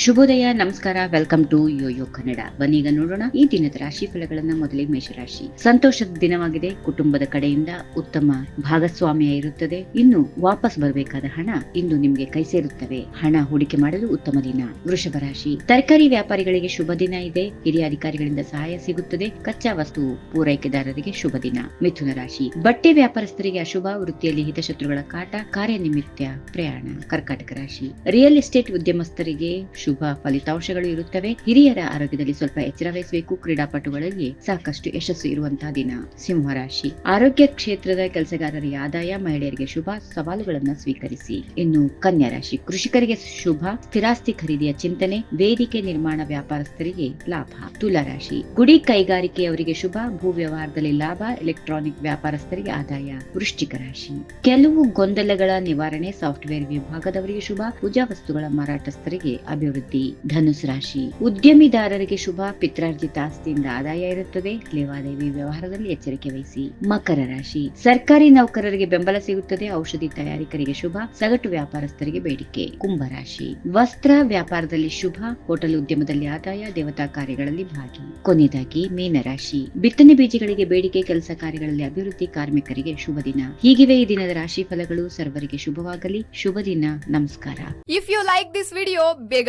ಶುಭೋದಯ, ನಮಸ್ಕಾರ, welcome to YoYo Kannada. ಬನ್ನೀಗ ನೋಡೋಣ ಈ ದಿನದ ರಾಶಿ ಫಲಗಳನ್ನ. ಮೊದಲಿಗೆ ಮೇಷರಾಶಿ. ಸಂತೋಷದ ದಿನವಾಗಿದೆ. ಕುಟುಂಬದ ಕಡೆಯಿಂದ ಉತ್ತಮ ಭಾಗಸ್ವಾಮ್ಯ ಇರುತ್ತದೆ. ಇನ್ನು ವಾಪಸ್ ಬರಬೇಕಾದ ಹಣ ಇಂದು ನಿಮಗೆ ಕೈ ಸೇರುತ್ತವೆ. ಹಣ ಹೂಡಿಕೆ ಮಾಡಲು ಉತ್ತಮ ದಿನ. ವೃಷಭ ರಾಶಿ. ತರಕಾರಿ ವ್ಯಾಪಾರಿಗಳಿಗೆ ಶುಭ ದಿನ ಇದೆ. ಹಿರಿಯ ಅಧಿಕಾರಿಗಳಿಂದ ಸಹಾಯ ಸಿಗುತ್ತದೆ. ಕಚ್ಚಾ ವಸ್ತು ಪೂರೈಕೆದಾರರಿಗೆ ಶುಭ ದಿನ. ಮಿಥುನ ರಾಶಿ. ಬಟ್ಟೆ ವ್ಯಾಪಾರಸ್ಥರಿಗೆ ಅಶುಭ, ವೃತ್ತಿಯಲ್ಲಿ ಹಿತಶತ್ರುಗಳ ಕಾಟ, ಕಾರ್ಯನಿಮಿತ್ತ ಪ್ರಯಾಣ. ಕರ್ಕಾಟಕ ರಾಶಿ. ರಿಯಲ್ ಎಸ್ಟೇಟ್ ಉದ್ಯಮಸ್ಥರಿಗೆ ಫಲಿತಾಂಶಗಳು ಇರುತ್ತವೆ. ಹಿರಿಯರ ಆರೋಗ್ಯದಲ್ಲಿ ಸ್ವಲ್ಪ ಎಚ್ಚರ ವಹಿಸಬೇಕು ಕ್ರೀಡಾಪಟುಗಳಿಗೆ ಸಾಕಷ್ಟು ಯಶಸ್ಸು ಇರುವಂತಹ ದಿನ. ಸಿಂಹರಾಶಿ ಆರೋಗ್ಯ ಕ್ಷೇತ್ರದ ಕೆಲಸಗಾರರಿಗೆ ಆದಾಯ, ಮಹಿಳೆಯರಿಗೆ ಶುಭ, ಸವಾಲುಗಳನ್ನು ಸ್ವೀಕರಿಸಿ. ಇನ್ನು ಕನ್ಯಾ ರಾಶಿ. ಕೃಷಿಕರಿಗೆ ಶುಭ, ಸ್ಥಿರಾಸ್ತಿ ಖರೀದಿಯ ಚಿಂತನೆ, ವೇದಿಕೆ ನಿರ್ಮಾಣ ವ್ಯಾಪಾರಸ್ಥರಿಗೆ ಲಾಭ. ತುಲಾ ರಾಶಿ. ಗುಡಿ ಕೈಗಾರಿಕೆಯವರಿಗೆ ಶುಭ, ಭೂ ವ್ಯವಹಾರದಲ್ಲಿ ಲಾಭ, ಎಲೆಕ್ಟ್ರಾನಿಕ್ ವ್ಯಾಪಾರಸ್ಥರಿಗೆ ಆದಾಯ. ವೃಶ್ಚಿಕ ರಾಶಿ. ಕೆಲವು ಗೊಂದಲಗಳ ನಿವಾರಣೆ ಸಾಫ್ಟ್ವೇರ್ ವಿಭಾಗದವರಿಗೆ ಶುಭ, ಪೂಜಾ ವಸ್ತುಗಳ ಮಾರಾಟಸ್ಥರಿಗೆ ಅಭಿವೃದ್ಧಿ ಧನುಸ್ ರಾಶಿ. ಉದ್ಯಮಿದಾರರಿಗೆ ಶುಭ ಪಿತ್ರಾರ್ಜಿತ ಆಸ್ತಿಯಿಂದ ಆದಾಯ ಇರುತ್ತದೆ. ಲೇವಾದೇವಿ ವ್ಯವಹಾರದಲ್ಲಿ ಎಚ್ಚರಿಕೆ ವಹಿಸಿ. ಮಕರ ರಾಶಿ. ಸರ್ಕಾರಿ ನೌಕರರಿಗೆ ಬೆಂಬಲ ಸಿಗುತ್ತದೆ. ಔಷಧಿ ತಯಾರಿಕರಿಗೆ ಶುಭ, ಸಗಟು ವ್ಯಾಪಾರಸ್ಥರಿಗೆ ಬೇಡಿಕೆ. ಕುಂಭರಾಶಿ ವಸ್ತ್ರ ವ್ಯಾಪಾರದಲ್ಲಿ ಶುಭ, ಹೋಟೆಲ್ ಉದ್ಯಮದಲ್ಲಿ ಆದಾಯ, ದೇವತಾ ಕಾರ್ಯಗಳಲ್ಲಿ ಭಾಗಿ. ಕೊನೆಯದಾಗಿ ಮೀನರಾಶಿ ಬಿತ್ತನೆ ಬೀಜಗಳಿಗೆ ಬೇಡಿಕೆ, ಕೆಲಸ ಕಾರ್ಯಗಳಲ್ಲಿ ಅಭಿವೃದ್ಧಿ ಕಾರ್ಮಿಕರಿಗೆ ಶುಭ ದಿನ. ಹೀಗಿವೆ ಈ ದಿನದ ರಾಶಿ ಫಲಗಳು. ಸರ್ವರಿಗೆ ಶುಭವಾಗಲಿ. ಶುಭ ದಿನ. ನಮಸ್ಕಾರ. If you like this video ಬೇಗ